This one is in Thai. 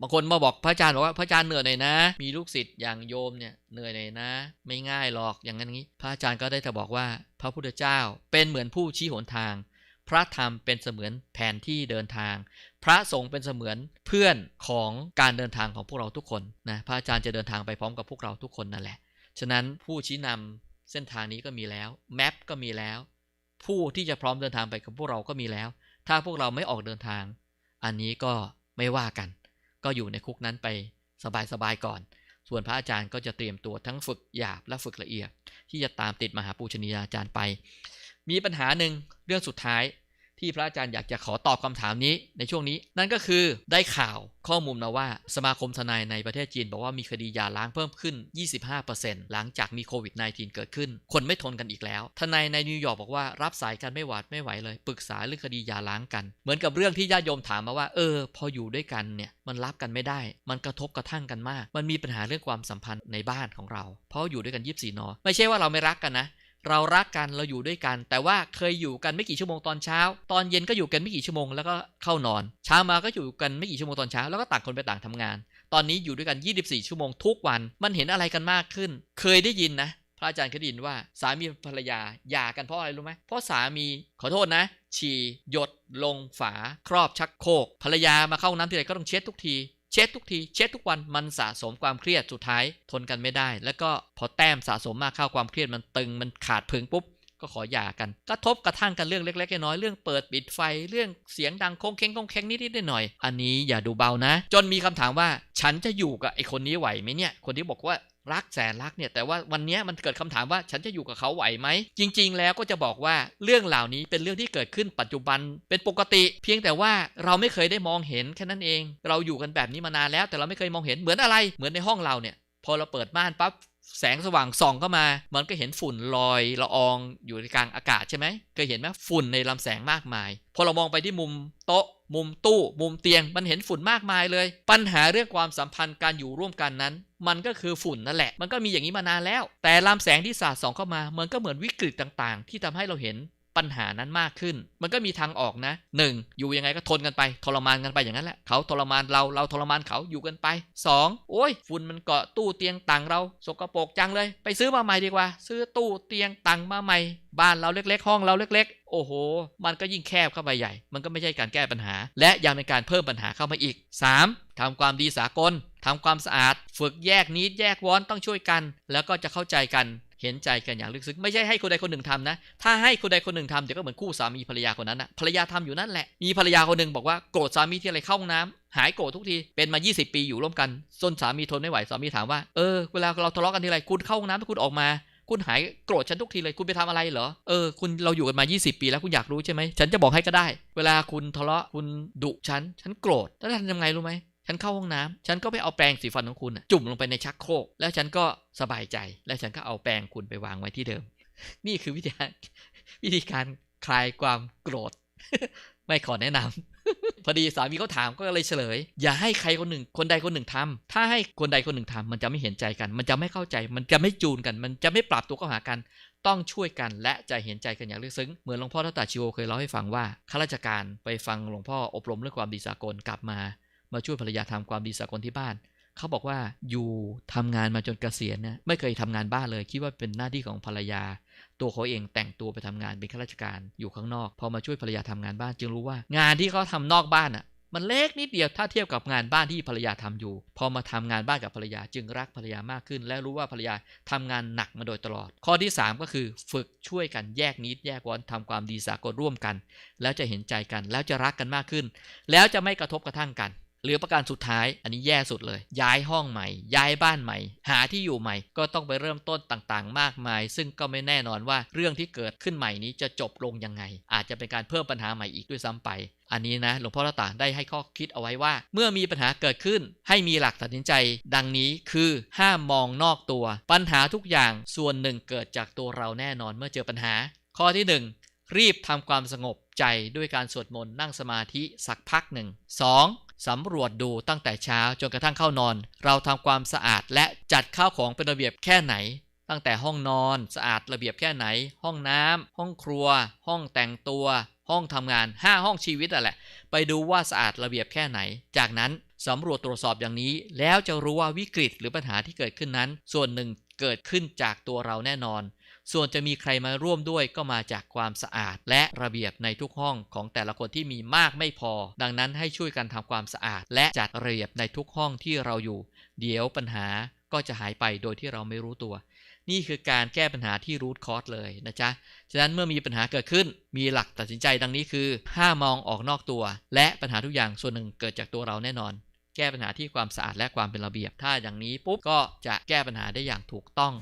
บางคนมาบอกพระอาจารย์บอกว่าพระอาจารย์เหนื่อยหน่อยนะ มีลูกศิษย์อย่างโยมเนี่ยเหนื่อยหน่อยนะ ไม่ง่ายหรอกอย่างนั้นอย่างนี้ พระอาจารย์ก็ได้แต่บอกว่าพระพุทธเจ้าเป็นเหมือนผู้ชี้หนทาง พระธรรมเป็นเสมือนแผนที่เดินทาง พระสงฆ์เป็นเสมือนเพื่อนของการเดินทางของพวกเราทุกคนนะพระอาจารย์จะเดินทางไปพร้อมกับพวกเราทุกคนนั่นแหละฉะนั้นผู้ชี้นำเส้นทางนี้ก็มีแล้วแมปก็มีแล้ว ผู้ที่จะพร้อมเดินทางไปกับพวกเราก็มีแล้ว ถ้าพวกเราไม่ออกเดินทาง อันนี้ก็ไม่ว่ากัน ก็อยู่ในคุกนั้นไปสบายๆก่อน ส่วนพระอาจารย์ก็จะเตรียมตัวทั้งฝึกหยาบและฝึกละเอียด ที่จะตามติดมหาปูชนียาจารย์ไป มีปัญหาหนึ่งเรื่องสุดท้าย ที่พระอาจารย์อยากจะขอตอบคำถามนี้ในช่วงนี้ นั่นก็คือได้ข่าวข้อมูลมาว่า สมาคมทนายในประเทศจีนบอกว่ามีคดียาร้างเพิ่มขึ้น 25%หลังจากมีโควิด -19 เกิดขึ้น คนไม่ทนกันอีกแล้ว ทนายในนิวยอร์กบอกว่ารับสายกันไม่หวาดไม่ไหวเลย ปรึกษาเรื่องคดียาร้างกัน เหมือนกับเรื่องที่ญาติโยมถามมาว่า เออ พออยู่ด้วยกันเนี่ยมันรับกันไม่ได้ มันกระทบกระทั่งกันมาก มันมีปัญหาเรื่องความสัมพันธ์ในบ้านของเรา เพราะอยู่ด้วยกัน 24 นอ ไม่ใช่ว่าเราไม่รักกันนะ เรารักกันเราอยู่ด้วยกัน แต่ว่าเคยอยู่กันไม่กี่ชั่วโมงตอนเช้า ตอนเย็นก็อยู่กันไม่กี่ชั่วโมงแล้วก็เข้านอน เช้ามาก็อยู่กันไม่กี่ชั่วโมงตอนเช้าแล้วก็ต่างคนไปต่างทำงาน ตอนนี้อยู่ด้วยกัน 24 ชั่วโมงทุกวันมันเห็นอะไรกันมากขึ้น เคยได้ยินนะพระอาจารย์เคยได้ยินว่าสามีภรรยาหย่ากันเพราะอะไรรู้ไหมเพราะสามีขอโทษนะ ฉี่หยดลงฝา ครอบชักโครกภรรยามาเข้าน้ำที่ไรก็ต้องเช็ดทุกที เช็ดทุกที เช็ดทุกวันมันสะสมความเครียดสุดท้ายทนกันไม่ได้ แล้วก็พอแต้มสะสมมากเข้าความเครียดมันตึงมันขาดพึงปุ๊บก็ขอหย่ากันกระทบกระทั่งกันเรื่องเล็กๆน้อยๆเรื่องเปิดปิดไฟเรื่องเสียงดังคงเค้งคงเค้งนิดๆหน่อยๆอันนี้อย่าดูเบานะ จนมีคำถามว่า ฉันจะอยู่กับไอคนนี้ไหวไหมเนี่ย คนที่บอกว่า รักแสนรักเนี่ยแต่ว่าวันนี้มันเกิดคำถามว่าฉันจะอยู่กับเขาไหวไหม จริง ๆ แล้วก็จะบอกว่าเรื่องเหล่านี้เป็นเรื่องที่เกิดขึ้นปัจจุบันเป็นปกติ เพียงแต่ว่าเราไม่เคยได้มองเห็นแค่นั้นเอง เราอยู่กันแบบนี้มานานแล้วแต่เราไม่เคยมองเห็นเหมือนอะไร เหมือนในห้องเราเนี่ย พอเราเปิดม่านปั๊บแสงสว่างส่องเข้ามา มันก็เห็นฝุ่นลอยละอองอยู่ในกลางอากาศใช่ไหมเคยเห็นไหมฝุ่นในลำแสงมากมาย พอเรามองไปที่มุมโต๊ะ มุมตู้ มุมเตียง มันเห็นฝุ่นมากมายเลย ปัญหาเรื่องความสัมพันธ์การอยู่ร่วมกันนั้น มันก็คือฝุ่นนั่นแหละ มันก็มีอย่างนี้มานานแล้ว แต่ลำแสงที่สาดส่องเข้ามา มันก็เหมือนวิกฤตต่างๆ ที่ทำให้เราเห็น ปัญหานั้นมากขึ้น มันก็มีทางออกนะ 1. อยู่ยังไงก็ทนกันไปทรมานกันไปอย่างนั้นแหละเขาทรมานเราเราทรมานเขาอยู่กันไป 2. โอ้ยฝุ่นมันเกาะตู้เตียงตังเรา สกปรกจังเลย ไปซื้อมาใหม่ดีกว่า ซื้อตู้เตียงตังมาใหม่บ้านเราเล็ก ๆ ห้องเราเล็ก ๆ โอ้โห มันก็ยิ่งแคบเข้าไปใหญ่ มันก็ไม่ใช่การแก้ปัญหา และยังเป็นการเพิ่มปัญหาเข้ามาอีก 3. ทำความดีสากลทำความสะอาด ฝึกแยกนิดแยกวอนต้องช่วยกัน แล้วก็จะเข้าใจกัน เห็นใจกันอย่างลึกซึ้งไม่ใช่ให้คนใดคนหนึ่งทำนะ ถ้าให้คนใดคนหนึ่งทำเดี๋ยวก็เหมือนคู่สามีภรรยาคนนั้นนะภรรยาทำอยู่นั่นแหละ มีภรรยาคนหนึ่งบอกว่าโกรธสามีที่อะไรเข้าห้องน้ำหายโกรธทุกที เป็นมา 20 ปีอยู่ร่วมกันจนสามีทนไม่ไหวสามีถามว่า เออเวลาเราทะเลาะกันทีไรคุณเข้าห้องน้ำถ้าคุณออกมา คุณหายโกรธฉันทุกทีเลยคุณไปทำอะไรเหรอ เออคุณเราอยู่กันมา 20 ปีแล้วคุณอยากรู้ใช่ไหมฉันจะบอกให้ก็ได้ เวลาคุณทะเลาะคุณดุฉันฉันโกรธแล้วท่านทำไงรู้ไหม ฉันเข้าห้องน้ำฉันก็ไปเอาแปรงสีฟันของคุณจุ่มลงไปในชักโครก แล้วฉันก็สบายใจ แล้วฉันก็เอาแปรงคุณไปวางไว้ที่เดิม นี่คือวิธีวิธีการคลายความโกรธ ไม่ขอแนะนำพอดีสามีเขาถามก็เลยเฉลย อย่าให้ใครคนหนึ่ง คนใดคนหนึ่งทำถ้าให้คนใดคนหนึ่งทำมันจะไม่เห็นใจกัน มันจะไม่เข้าใจ มันจะไม่จูนกัน มันจะไม่ปรับตัวเข้าหากันต้องช่วยกันและจะเห็นใจกันอย่างลึกซึ้ง เหมือนหลวงพ่อทัตตาชิโอเคยเล่าให้ฟังว่าข้าราชการไปฟังหลวงพ่ออบรมเรื่องความดีสากลกลับมา มาช่วยภรรยาทำความดีสากลที่บ้าน เขาบอกว่าอยู่ทำงานมาจนเกษียณนะไม่เคยทำงานบ้านเลย คิดว่าเป็นหน้าที่ของภรรยา ตัวเขาเองแต่งตัวไปทำงานเป็นข้าราชการอยู่ข้างนอก พอมาช่วยภรรยาทำงานบ้าน จึงรู้ว่างานที่เขาทำนอกบ้านอะมันเล็กนิดเดียวถ้าเทียบกับงานบ้านที่ภรรยาทำอยู่ พอมาทำงานบ้านกับภรรยาจึงรักภรรยามากขึ้น และรู้ว่าภรรยาทำงานหนักมาโดยตลอด ข้อที่ 3 ก็คือฝึกช่วยกันแยกนิดแยกวอนทำความดีสากลร่วมกัน แล้วจะเห็นใจกันแล้วจะรักกันมากขึ้น แล้วจะไม่กระทบกระทั่งกัน หรือประการสุดท้ายอันนี้แย่สุดเลย ย้ายห้องใหม่ ย้ายบ้านใหม่ หาที่อยู่ใหม่ ก็ต้องไปเริ่มต้นต่างๆ มากมาย ซึ่งก็ไม่แน่นอนว่าเรื่องที่เกิดขึ้นใหม่นี้จะจบลงยังไง อาจจะเป็นการเพิ่มปัญหาใหม่อีกด้วยซ้ำไป อันนี้นะ หลวงพ่อละตาได้ให้ข้อคิดเอาไว้ว่า เมื่อมีปัญหาเกิดขึ้น ให้มีหลักตัดสินใจ ดังนี้คือห้ามมองนอกตัว ปัญหาทุกอย่างส่วนหนึ่งเกิดจากตัวเราแน่นอนเมื่อเจอปัญหา ข้อที่หนึ่งรีบทำความสงบใจด้วยการสวดมนต์นั่งสมาธิสักพักหนึ่ง 2. สำรวจดูตั้งแต่เช้าจนกระทั่งเข้านอน เราทำความสะอาดและจัดข้าวของเป็นระเบียบแค่ไหน ตั้งแต่ห้องนอนสะอาดระเบียบแค่ไหน ห้องน้ำห้องครัว ห้องแต่งตัว ห้องทำงาน5ห้องชีวิตอะแหละ ไปดูว่าสะอาดระเบียบแค่ไหน จากนั้นสำรวจตรวจสอบอย่างนี้ แล้วจะรู้ว่าวิกฤตหรือปัญหาที่เกิดขึ้นนั้น ส่วนหนึ่งเกิดขึ้นจากตัวเราแน่นอน ส่วนจะมีใครมาร่วมด้วยก็มาจากความสะอาด และระเบียบในทุกห้องของแต่ละคนที่มีมากไม่พอ ดังนั้นให้ช่วยกันทำความสะอาด และจัดระเบียบในทุกห้องที่เราอยู่ เดี๋ยวปัญหาก็จะหายไปโดยที่เราไม่รู้ตัว นี่คือการแก้ปัญหาที่รูทคอ s เลยนะจ๊ะ ฉะนั้นเมื่อมีปัญหาเกิดขึ้น มีหลักตัดสินใจดังนี้คือ ห้ามองออกนอกตัว และปัญหาทุกอย่างส่วนหนึ่งเกิดจากตัวเราแน่นอน แก้ปัญหาที่ความสะอาดและความเป็นระเบียบ ถ้าอย่างนี้ปุ๊บก็จะแก้ปัญหาได้อย่างถูกต้อง